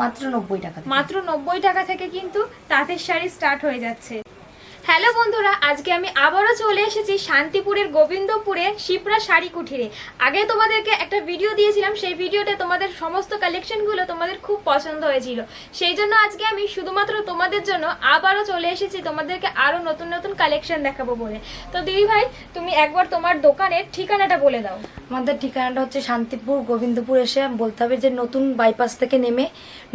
মাত্র নব্বই টাকা। মাত্র নব্বই টাকা থেকে কিন্তু তাঁতের শাড়ি স্টার্ট হয়ে যাচ্ছে। হ্যালো বন্ধুরা, আজকে আমি আবারও চলে এসেছি শান্তিপুরের গোবিন্দপুরে শিপ্রা শাড়ি কুঠিরে আগে তোমাদেরকে একটা ভিডিও দিয়েছিলাম, সেই ভিডিওতে তোমাদের সমস্ত কালেকশনগুলো তোমাদের খুব পছন্দ হয়েছিল। সেই জন্য আজকে আমি শুধুমাত্র তোমাদের জন্য আবারও চলে এসেছি, তোমাদেরকে আরও নতুন নতুন কালেকশন দেখাবো বলে। তো দিদি ভাই, তুমি একবার তোমার দোকানের ঠিকানাটা বলে দাও। আমাদের ঠিকানাটা হচ্ছে শান্তিপুর গোবিন্দপুর এসে বলতে হবে যে নতুন বাইপাস থেকে নেমে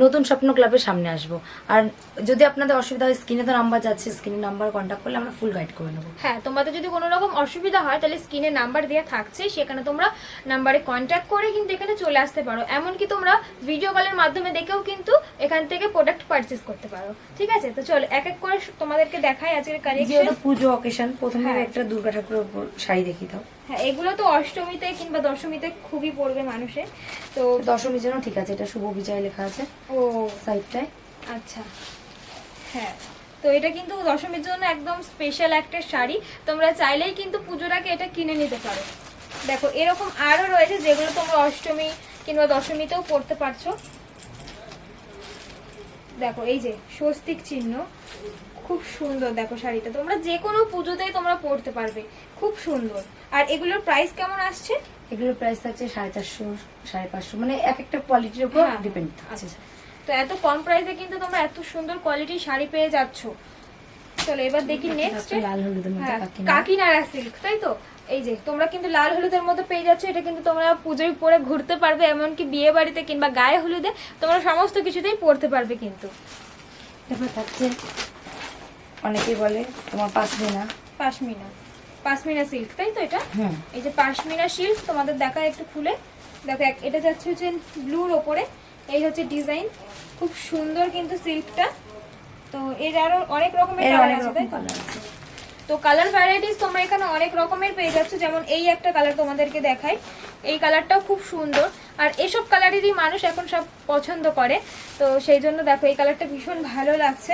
নতুন স্বপ্ন ক্লাবের সামনে আসব। আর যদি আপনাদের অসুবিধা হয় স্ক্রিনে তো নাম্বার যাচ্ছে স্ক্রিনে নাম্বার কন্ট্যাক্ট করলে আমরা ফুল গাইড করে নেব। হ্যাঁ তোমাদের যদি কোনো রকম অসুবিধা হয় তাহলে স্ক্রিনে নাম্বার দেওয়া থাকছে সেখানে তোমরা নাম্বারে কন্ট্যাক্ট করে কিন্তু এখানে চলে আসতে পারো। এমনকি তোমরা ভিডিও কলের মাধ্যমে দেখেও কিন্তু এখান থেকে প্রোডাক্ট পারচেস করতে পারো। ঠিক আছে? তো চলো এক এক করে তোমাদেরকে দেখাই আজকের কালেকশন পুজো অকেশন প্রথমে হ্যাঁ। একটা দুর্গা ঠাকুরের শাড়ি দেখিয়ে দাও। হ্যাঁ এগুলো তো অষ্টমীতে কিংবা দশমীতে খুবই পড়বে মানুষের তো দশমীর জন্য ঠিক আছে এটা শুভ বিজয় লেখা আছে ও। সাইডটায় আচ্ছা হ্যাঁ তো এটা কিন্তু দশমীর জন্য একদম স্পেশাল একটা শাড়ি তোমরা চাইলেই কিন্তু পুজোর আগে এটা কিনে নিতে পারো। দেখো এরকম আরও রয়েছে যেগুলো তোমরা অষ্টমী কিংবা দশমীতেও পড়তে পারছ। দেখো এই যে স্বস্তিক চিহ্ন খুব সুন্দর দেখো শাড়িটা। তোমরা যে কোনো পুজোতেই তোমরা পড়তে পারবে। খুব সুন্দর। আর এগুলোর প্রাইস কেমন আসছে? এগুলোর প্রাইস থাকছে সাড়ে চারশো সাড়ে পাঁচশো। মানে এক একটা কোয়ালিটির উপর হ্যাঁ, ডিপেন্ড আচ্ছা আছে তো এত কম প্রাইসে কিন্তু তোমরা এত সুন্দর কোয়ালিটির শাড়ি পেয়ে যাচ্ছ। চলো এবার দেখি নেক্সট লাল হলুদের মধ্যে হ্যাঁ, কাকিনা কাকিনাড়া সিল্ক তাই তো? এই যে তোমরা কিন্তু লাল হলুদের মধ্যে পেয়ে যাচ্ছ। এটা কিন্তু তোমরা পুজোয় পরে ঘুরতে পারবে এমনকি বিয়ে বাড়িতে কিংবা গায়ে হলুদে তোমরা সমস্ত কিছুতেই পরতে পারবে কিন্তু। তারপর থাকছে অনেকেই বলে তোমার পাশমিনা পাশমিনা পাশমিনা সিল্ক তাই তো এটা? এই যে পাশমিনা সিল্ক তোমাদের দেখা একটু খুলে। দেখো এটা যাচ্ছে হচ্ছে ব্লুর ওপরে। এই হচ্ছে ডিজাইন খুব সুন্দর কিন্তু সিল্কটা তো এর আরও অনেক রকমের কালার আছে তাই তো? কালার তো কালার ভ্যারাইটিস তোমরা এখানে অনেক রকমের পেয়ে যাচ্ছ। যেমন এই একটা কালার তোমাদেরকে দেখাই। এই কালারটাও খুব সুন্দর। আর এসব কালারেরই মানুষ এখন সব পছন্দ করে। তো সেই জন্য দেখো এই কালারটা ভীষণ ভালো লাগছে।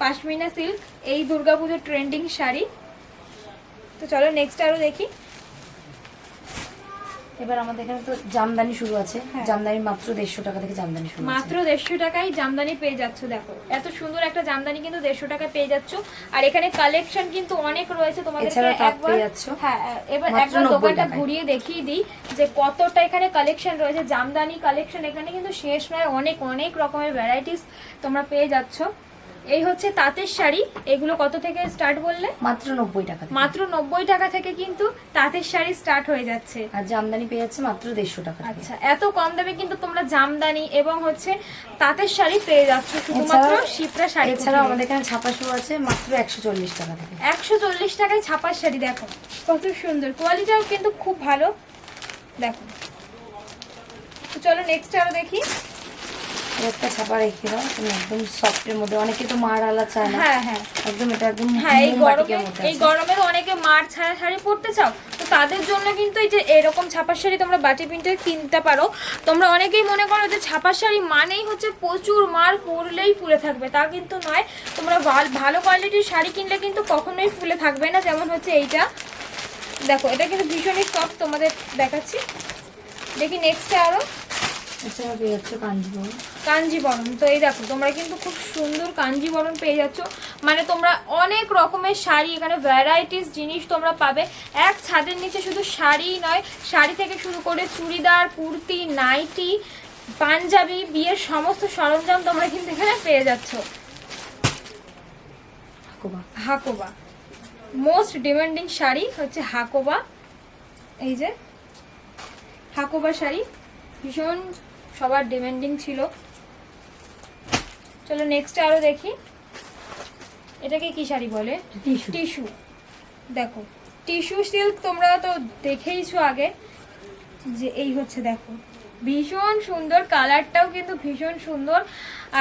পাশমিনা সিল্ক এই দুর্গাপুজোর ট্রেন্ডিং শাড়ি। তো চলো নেক্সট আরও দেখি। এবার আমাদের এখানে তো জামদানি শুরু আছে। হ্যাঁ। জামদানি মাত্র দেড়শো টাকা থেকে জামদানি শুরু মাত্র দেড়শো টাকায় জামদানি পেয়ে যাচ্ছ দেখো। এত সুন্দর একটা জামদানি কিন্তু দেড়শো টাকায় পেয়ে যাচ্ছ। আর এখানে কালেকশন কিন্তু অনেক রয়েছে তোমাদেরকে একবার হ্যাঁ এবার একবার দোকানটা ঘুরিয়ে দেখিয়ে দিই যে কতটা এখানে কালেকশন রয়েছে। জামদানি কালেকশন এখানে কিন্তু শেষ নয় অনেক অনেক রকমের ভ্যারাইটিস তোমরা পেয়ে যাচ্ছ। এই হচ্ছে তাঁতের শাড়ি। এগুলো কত থেকে স্টার্ট বললে? মাত্র নব্বই টাকা মাত্র নব্বই টাকা থেকে কিন্তু তাঁতের শাড়ি স্টার্ট হয়ে যাচ্ছে। আর জামদানি পেয়ে যাচ্ছে মাত্র দেড়শো টাকা আচ্ছা এত কম দামে কিন্তু তোমরা জামদানি এবং হচ্ছে তাঁতের শাড়ি পেয়ে যাচ্ছ। শুধুমাত্র শিপ্রা শাড়ি এছাড়াও আমাদের এখানে ছাপা শু আছে মাত্র একশো চল্লিশ টাকা থেকে। একশো চল্লিশ টাকায় ছাপার শাড়ি দেখো। কত সুন্দর। কোয়ালিটিও কিন্তু খুব ভালো। দেখো। চলো নেক্সট আরও দেখি। একটা ছাপা রেখে দাও। তুমি একদম সফটের মধ্যে। অনেকে তো মার আলা চায় না। হ্যাঁ হ্যাঁ। একদম এটা একদম হ্যাঁ এই গরমে এই আছে। গরমের অনেকে মার ছাড়া শাড়ি পরতে চাও? তো তাদের জন্য কিন্তু এই যে এরকম ছাপার শাড়ি তোমরা বাটি প্রিন্টে কিনতে পারো। তোমরা অনেকেই মনে করো যে ছাপার শাড়ি মানেই হচ্ছে প্রচুর মার পরলেই ফুলে থাকবে। তা কিন্তু নয়। তোমরা ভালো কোয়ালিটির শাড়ি কিনলে কিন্তু কখনোই ফুলে থাকবে না। যেমন হচ্ছে এইটা। দেখো এটা কিন্তু ভীষণই সফট তোমাদের দেখাচ্ছি। দেখি নেক্সটে আরও। এছাড়াও পেয়ে যাচ্ছে কাঞ্জিবরম তো এই দেখো তোমরা কিন্তু খুব সুন্দর কাঞ্জিবরম পেয়ে যাচ্ছ। মানে তোমরা অনেক রকমের শাড়ি এখানে ভ্যারাইটিস জিনিস তোমরা পাবে। এক ছাদের নিচে শুধু শাড়িই নয় শাড়ি থেকে শুরু করে চুড়িদার কুর্তি নাইটি পাঞ্জাবি বিয়ের সমস্ত সরঞ্জাম তোমরা কিন্তু এখানে পেয়ে যাচ্ছ। হাকোবা। হাকোবা। মোস্ট ডিমান্ডিং শাড়ি হচ্ছে হাকোবা। এই যে হাকোবা শাড়ি ভীষণ সবার ডিমান্ডিং ছিল। চলো নেক্সট আরও দেখি। এটাকে কি শাড়ি বলে? টিস্যু। টিস্যু। দেখো টিস্যু সিল্ক তোমরা তো দেখেইছো আগে যে এই হচ্ছে দেখো। ভীষণ সুন্দর কালারটাও কিন্তু ভীষণ সুন্দর।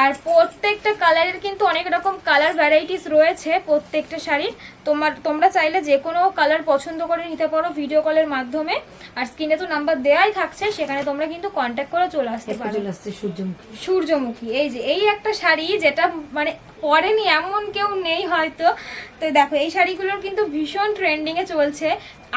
আর প্রত্যেকটা কালারের কিন্তু অনেক রকম কালার ভ্যারাইটিস রয়েছে প্রত্যেকটা শাড়ির। তোমার তোমরা চাইলে যে কোনো কালার পছন্দ করে নিতে পারো ভিডিও কলের মাধ্যমে। আর স্ক্রিনে তো নাম্বার দেওয়াই থাকছে সেখানে তোমরা কিন্তু কন্ট্যাক্ট করে চলে আসতে পারো। চলে আসছে সূর্যমুখী। সূর্যমুখী এই যে এই একটা শাড়ি যেটা মানে পরেনি এমন কেউ নেই হয়তো। তো দেখো এই শাড়িগুলোর কিন্তু ভীষণ ট্রেন্ডিংয়ে চলছে।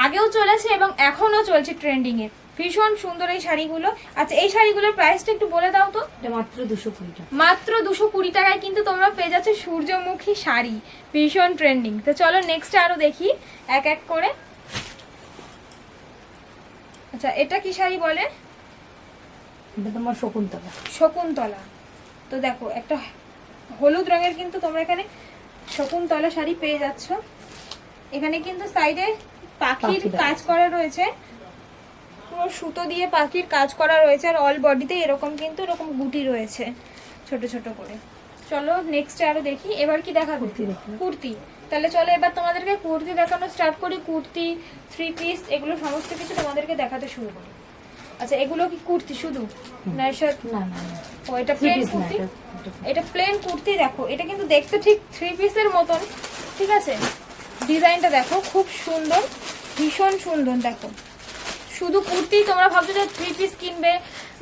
আগেও চলেছে এবং এখনও চলছে ট্রেন্ডিংয়ে ভীষণ সুন্দর এই শাড়িগুলো। আচ্ছা এই শাড়িগুলোর প্রাইসটা একটু বলে দাও তো। এটা মাত্র দুশো কুড়ি টাকা। মাত্র দুশো কুড়ি টাকায় কিন্তু তোমরা পেয়ে যাচ্ছ সূর্যমুখী শাড়ি। ভীষণ ট্রেন্ডিং তো চলো নেক্সট আরও দেখি এক এক করে। আচ্ছা এটা কি শাড়ি বলে? এটা তোমার শকুন্তলা। শকুন্তলা। তো দেখো একটা হলুদ রঙের কিন্তু তোমরা এখানে শকুন্তলা শাড়ি পেয়ে যাচ্ছ। এখানে কিন্তু সাইডে পাখির কাজ করা রয়েছে। পুরো সুতো দিয়ে পাখির কাজ করা রয়েছে আর অল বডিতে এরকম কিন্তু এরকম গুটি রয়েছে ছোট ছোট করে। চলো নেক্সট আরও দেখি এবার কি দেখা কুর্তি কুর্তি। তাহলে চলো এবার তোমাদেরকে কুর্তি দেখানো স্টার্ট করি। কুর্তি থ্রি পিস এগুলো সমস্ত কিছু তোমাদেরকে দেখাতে শুরু করি। আচ্ছা এগুলো কি কুর্তি শুধু? না না না ও এটা প্লেন কুর্তি? এটা প্লেন কুর্তি দেখো। এটা কিন্তু দেখতে ঠিক থ্রি পিসের মতন ঠিক আছে? ডিজাইনটা দেখো খুব সুন্দর ভীষণ সুন্দর দেখো। শুধু কুর্তি তোমরা ভাবছ যে থ্রি পিস কিনবে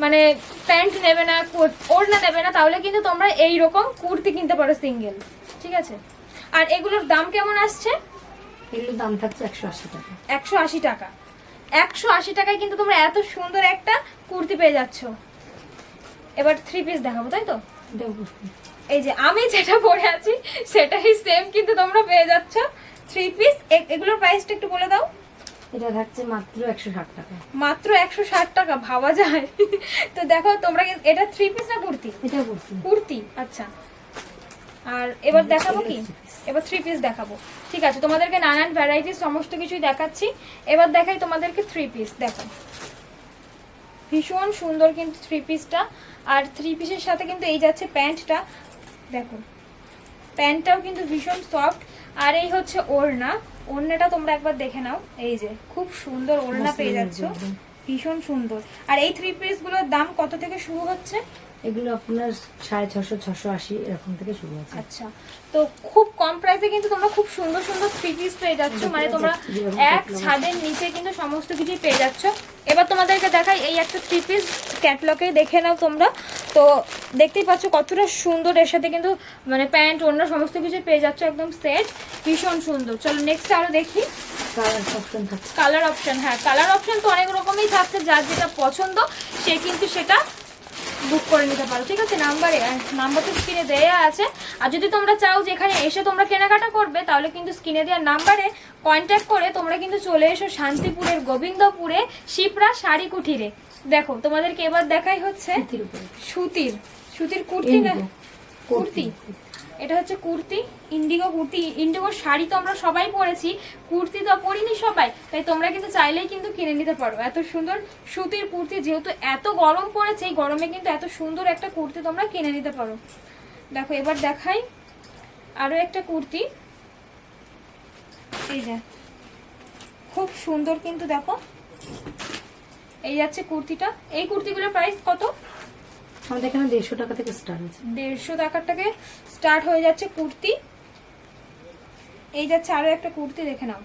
মানে প্যান্ট নেবে না ওড়না নেবে না তাহলে কিন্তু তোমরা এই রকম কুর্তি কিনতে পারো সিঙ্গেল ঠিক আছে? আর এগুলোর দাম কেমন আসছে? এগুলোর দাম থাকছে একশো আশি টাকা। একশো আশি টাকা। একশো আশি টাকায় কিন্তু তোমরা এত সুন্দর একটা কুর্তি পেয়ে যাচ্ছ। এবার থ্রি পিস দেখাবো তাই তো? এই যে আমি যেটা পরে আছি সেটাই সেম কিন্তু তোমরা পেয়ে যাচ্ছ। থ্রি পিস এগুলোর প্রাইসটা একটু বলে দাও। এটা থাকছে মাত্র একশো ষাট টাকা। মাত্র একশো ষাট টাকা ভাবা যায়। তো দেখো তোমরা এটা থ্রি পিস না কুর্তি? এটা বুঝতে কুর্তি? আচ্ছা। আর এবার দেখাবো কি? এবার থ্রি পিস দেখাবো। ঠিক আছে তোমাদেরকে নানান ভ্যারাইটিস সমস্ত কিছুই দেখাচ্ছি। এবার দেখাই তোমাদেরকে থ্রি পিস দেখো। ভীষণ সুন্দর কিন্তু থ্রি পিসটা আর থ্রি পিসের সাথে কিন্তু এই যাচ্ছে প্যান্টটা দেখো প্যান্টটাও কিন্তু ভীষণ সফট আর এই হচ্ছে ওড়না। ওড়নাটা তোমরা একবার দেখে নাও। এই যে খুব সুন্দর ওড়না পেয়ে যাচ্ছ। ভীষণ সুন্দর। আর এই থ্রি পিসগুলোর দাম কত থেকে শুরু হচ্ছে? এগুলো আপনার সাড়ে ছশো ছশো আশি এরকম থেকে শুরু আছে আচ্ছা তো খুব কম প্রাইসে কিন্তু তোমরা খুব সুন্দর সুন্দর থ্রি পিস পেয়ে যাচ্ছ। মানে তোমরা এক ছাদের নিচে কিন্তু সমস্ত কিছুই পেয়ে যাচ্ছ। এবার তোমাদেরকে দেখাই এই একটা থ্রি পিস ক্যাটলগে দেখে নাও তোমরা। তো দেখতেই পাচ্ছ কতটা সুন্দর এর সাথে কিন্তু মানে প্যান্ট অন্য সমস্ত কিছু পেয়ে যাচ্ছ একদম সেট ভীষণ সুন্দর। চলো নেক্সট আরও দেখি। কালার অপশন কালার অপশন হ্যাঁ কালার অপশন তো অনেক রকমই থাকছে যার যেটা পছন্দ সে কিন্তু সেটা বুক করে নিতে পারো। ঠিক আছে? নাম্বারে নাম্বার তো স্ক্রিনে দেওয়া আছে। আর যদি তোমরা চাও যে এখানে এসে তোমরা কেনাকাটা করবে তাহলে কিন্তু স্ক্রিনে দেওয়ার নাম্বারে কন্ট্যাক্ট করে তোমরা কিন্তু চলে এসো শান্তিপুরের গোবিন্দপুরে শিপরা শাড়ি কুঠিরে দেখো তোমাদেরকে এবার দেখাই হচ্ছে সুতির সুতির। সুতির কুর্তি না? কুর্তি। এটা হচ্ছে কুর্তি ইন্ডিগো কুর্তি ইন্ডিগো শাড়ি তো আমরা সবাই পরেছি, কুর্তি তো পরিনি সবাই, তাই তোমরা কিন্তু চাইলেই কিন্তু কিনে নিতে পারো। এত সুন্দর সুতির কুর্তি, যেহেতু এত গরম পড়েছে, এই গরমে কিন্তু এত সুন্দর একটা কুর্তি তোমরা কিনে নিতে পারো। দেখো, এবার দেখাই আরও একটা কুর্তি। এই যে, খুব সুন্দর কিন্তু দেখো। এই যাচ্ছে কুর্তিটা। এই কুর্তিগুলোর প্রাইস কত? আমাদের এখানে দেড়শো টাকা থেকে স্টার্ট আছে দেড়শো টাকার থেকে স্টার্ট হয়ে যাচ্ছে কুর্তি। এই যাচ্ছে আরও একটা কুর্তি দেখে নাও।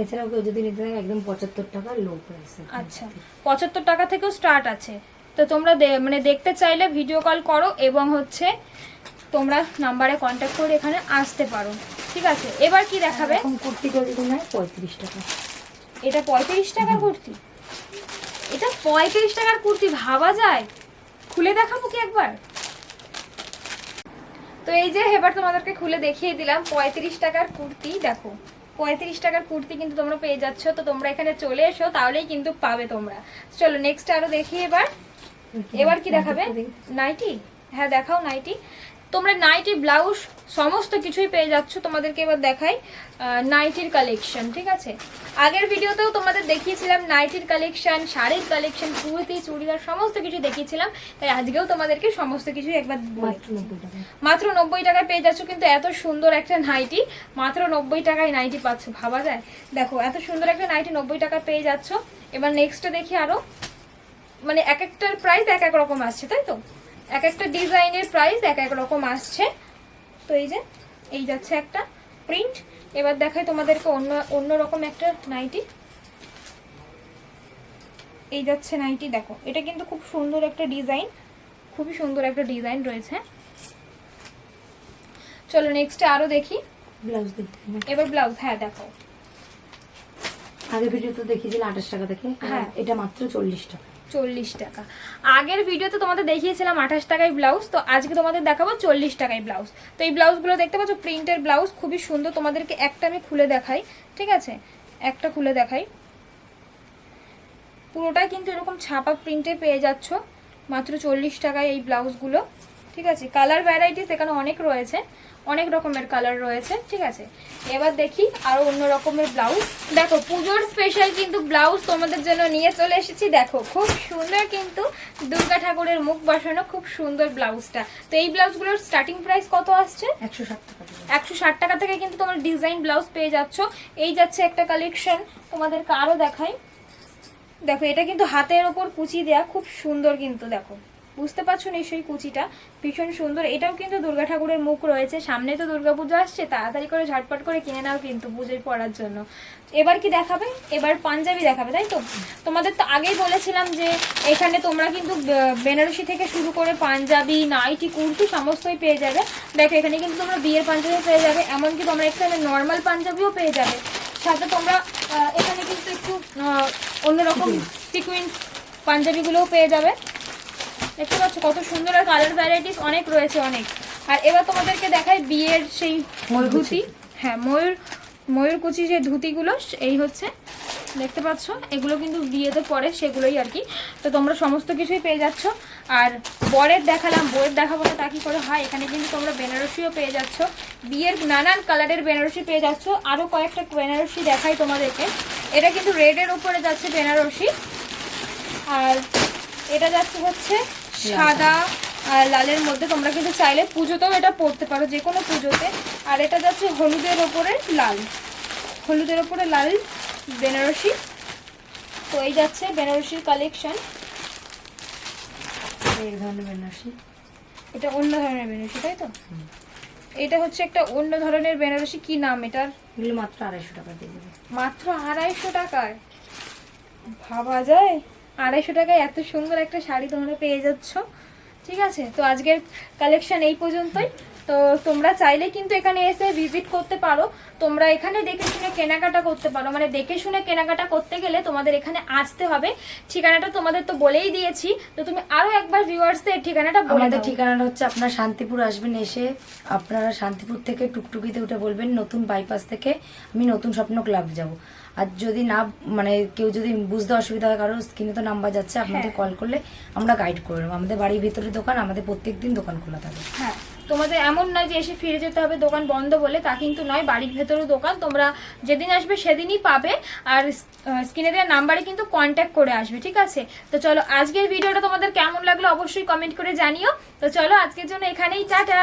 এছাড়াও কেউ যদি নিতে থাকে একদম পঁচাত্তর টাকা লো প্রাইস আচ্ছা পঁচাত্তর টাকা থেকেও স্টার্ট আছে। তো তোমরা মানে দেখতে চাইলে ভিডিও কল করো এবং হচ্ছে তোমরা নাম্বারে কন্ট্যাক্ট করে এখানে আসতে পারো। ঠিক আছে? এবার কি দেখাবে? কুর্তি যদি নেয় পঁয়ত্রিশ টাকা। এটা পঁয়ত্রিশ টাকার কুর্তি? এটা পঁয়ত্রিশ টাকার কুর্তি ভাবা যায়? খুলে দেখাবো কি একবার? তো এই যে এবার তোমাদেরকে খুলে দেখিয়ে দিলাম পঁয়ত্রিশ টাকার কুর্তি দেখো। পঁয়ত্রিশ টাকার কুর্তি কিন্তু তোমরা পেয়ে যাচ্ছ তো তোমরা এখানে চলে এসো তাহলেই কিন্তু পাবে তোমরা। চলো নেক্সট আরও দেখি এবার। এবার কি দেখাবে? নাইটি? হ্যাঁ দেখাও নাইটি। তোমরা নাইটি ব্লাউজ সমস্ত কিছুই পেয়ে যাচ্ছ তোমাদেরকে এবার দেখাই নাইটির কালেকশন ঠিক আছে? আগের ভিডিওতেও তোমাদের দেখিয়েছিলাম নাইটির কালেকশন শাড়ির কালেকশন কুর্তি চুড়িদার সমস্ত কিছু দেখিয়েছিলাম তাই আজকেও তোমাদেরকে সমস্ত কিছু একবার মাত্র নব্বই টাকা। টাকায় পেয়ে যাচ্ছ কিন্তু এত সুন্দর একটা নাইটি মাত্র নব্বই টাকায় নাইটি পাচ্ছ ভাবা যায়? দেখো এত সুন্দর একটা নাইটি নব্বই টাকায় পেয়ে যাচ্ছ। এবার নেক্সটে দেখি আরও মানে এক একটার প্রাইস এক এক রকম আসছে তাই তো? এক একটা ডিজাইনের প্রাইস এক এক রকম আসছে। তো এই যে এই যাচ্ছে একটা প্রিন্ট এবার দেখাই তোমাদেরকে অন্য অন্য রকম একটা নাইটি এই যাচ্ছে নাইটি দেখো। এটা কিন্তু খুব সুন্দর একটা ডিজাইন খুবই সুন্দর একটা ডিজাইন রয়েছে। চলো নেক্সটে আরও দেখি। ব্লাউজ। এবার ব্লাউজ হ্যাঁ দেখো। আগে ভিডিও তো দেখিয়েছিলাম আঠাশ টাকা থেকে। হ্যাঁ। এটা মাত্র চল্লিশ টাকা। চল্লিশ টাকা। আগের ভিডিওতে তোমাদের দেখিয়েছিলাম আঠাশ টাকায় ব্লাউজ, তো আজকে তোমাদের দেখাবো চল্লিশ টাকায় ব্লাউজ। তো এই ব্লাউজগুলো দেখতে পাচ্ছ, প্রিন্টের ব্লাউজ, খুবই সুন্দর। তোমাদেরকে একটা আমি খুলে দেখাই, ঠিক আছে? একটা খুলে দেখাই। পুরোটাই কিন্তু এরকম ছাপা প্রিন্টে পেয়ে যাচ্ছ। মাত্র চল্লিশ টাকায় এই ব্লাউজগুলো। ঠিক আছে কালার ভ্যারাইটিস এখানে অনেক রয়েছে অনেক রকমের কালার রয়েছে ঠিক আছে। এবার দেখি আরও অন্য রকমের ব্লাউজ দেখো পুজোর স্পেশাল কিন্তু ব্লাউজ তোমাদের জন্য নিয়ে চলে এসেছি। দেখো খুব সুন্দর কিন্তু দুর্গা ঠাকুরের মুখ বসানো খুব সুন্দর ব্লাউজটা তো এই ব্লাউজগুলোর স্টার্টিং প্রাইস কত আসছে? একশো ষাট টাকা একশো ষাট টাকা থেকে কিন্তু তোমার ডিজাইন ব্লাউজ পেয়ে যাচ্ছ। এই যাচ্ছে একটা কালেকশন তোমাদেরকে আরও দেখাই। দেখো এটা কিন্তু হাতের ওপর কুচি দেয়া খুব সুন্দর কিন্তু দেখো। বুঝতে পারছ নিশ্চয়ই কুচিটা? ভীষণ সুন্দর। এটাও কিন্তু দুর্গা ঠাকুরের মুখ রয়েছে। সামনে তো দুর্গা পুজো আসছে, তাড়াতাড়ি করে ঝটপট করে কিনে নাও কিন্তু পুজোয় পড়ার জন্য। এবার কি দেখাবে? এবার পাঞ্জাবি দেখাবে, তাই তো? তোমাদের তো আগেই বলেছিলাম যে এখানে তোমরা কিন্তু বেনারসি থেকে শুরু করে পাঞ্জাবি, নাইটি, কুর্তি সমস্তই পেয়ে যাবে। দেখো, এখানে কিন্তু তোমরা বিয়ের পাঞ্জাবি পেয়ে যাবে, এমনকি তোমরা এখানে নর্মাল পাঞ্জাবিও পেয়ে যাবে। সাথে তোমরা এখানে কিন্তু একটু অন্যরকম সিকুইন্স পাঞ্জাবিগুলোও পেয়ে যাবে। দেখতে পাচ্ছ কত সুন্দর আর কালার ভ্যারাইটিস অনেক রয়েছে অনেক। আর এবার তোমাদেরকে দেখাই বিয়ের সেই ময়ূরকুচি। ধুতি। হ্যাঁ ময়ূর ময়ূরকুচি যে ধুতিগুলো এই হচ্ছে। দেখতে পাচ্ছ এগুলো কিন্তু বিয়েতে পরে সেগুলোই আর কি। তো তোমরা সমস্ত কিছুই পেয়ে যাচ্ছ। আর বরের দেখালাম বইয়ের দেখাবো না তা কি করে হয়? এখানে কিন্তু তোমরা বেনারসিও পেয়ে যাচ্ছ। বিয়ের নানান কালারের বেনারসি পেয়ে যাচ্ছ। আরও কয়েকটা বেনারসি দেখাই তোমাদেরকে। এটা কিন্তু রেডের উপরে যাচ্ছে বেনারসি। আর এটা যাচ্ছে হচ্ছে সাদা আর লালের মধ্যে তোমরা কিন্তু চাইলে পুজোতেও এটা পরতে পারো যে কোনো পুজোতে। আর এটা যাচ্ছে হলুদের ওপরে লাল। হলুদের ওপরে লাল বেনারসি। তো এই যাচ্ছে বেনারসির কালেকশন এই ধরনের বেনারসি। এটা অন্য ধরনের বেনারসি তাই তো? এটা হচ্ছে একটা অন্য ধরনের বেনারসি। কি নাম এটার? এগুলো মাত্র আড়াইশো টাকা দিয়ে দেবে মাত্র আড়াইশো টাকায়। ভাবা যায়? আড়াইশো টাকায় এত সুন্দর একটা শাড়ি তোমরা পেয়ে যাচ্ছ। ঠিক আছে? তো আজকের কালেকশন এই পর্যন্তই। তো তোমরা চাইলে কিন্তু এখানে এসে ভিজিট করতে পারো। তোমরা এখানে দেখে শুনে কেনাকাটা করতে পারো। মানে দেখে শুনে কেনাকাটা করতে গেলে তোমাদের এখানে আসতে হবে। ঠিকানাটা তোমাদের তো বলেই দিয়েছি। তো তুমি আরও একবার ভিউয়ার্সদের ঠিকানাটা বলে দাও। ঠিকানাটা হচ্ছে আপনার শান্তিপুর আসবেন এসে। আপনারা শান্তিপুর থেকে টুকটুকিতে উঠে বলবেন নতুন বাইপাস থেকে আমি নতুন স্বপ্ন ক্লাব যাব। আর যদি না মানে কেউ যদি বুঝতে অসুবিধা হয় কারও স্ক্রিনে তো নাম্বার যাচ্ছে আপনাদের হ্যাঁ। কল করলে আমরা গাইড করে নেব। আমাদের বাড়ির ভিতরে দোকান আমাদের প্রত্যেক দিন দোকান খোলা থাকে। হ্যাঁ তোমাদের এমন নয় যে এসে ফিরে যেতে হবে দোকান বন্ধ বলে তা কিন্তু নয়। বাড়ির ভেতরেও দোকান তোমরা যেদিন আসবে সেদিনই পাবে। আর স্ক্রিনে দেওয়া নাম্বারে কিন্তু কন্ট্যাক্ট করে আসবে ঠিক আছে? তো চলো আজকের ভিডিওটা তোমাদের কেমন লাগল অবশ্যই কমেন্ট করে জানিও। তো চলো আজকের জন্য এখানেই টাটা!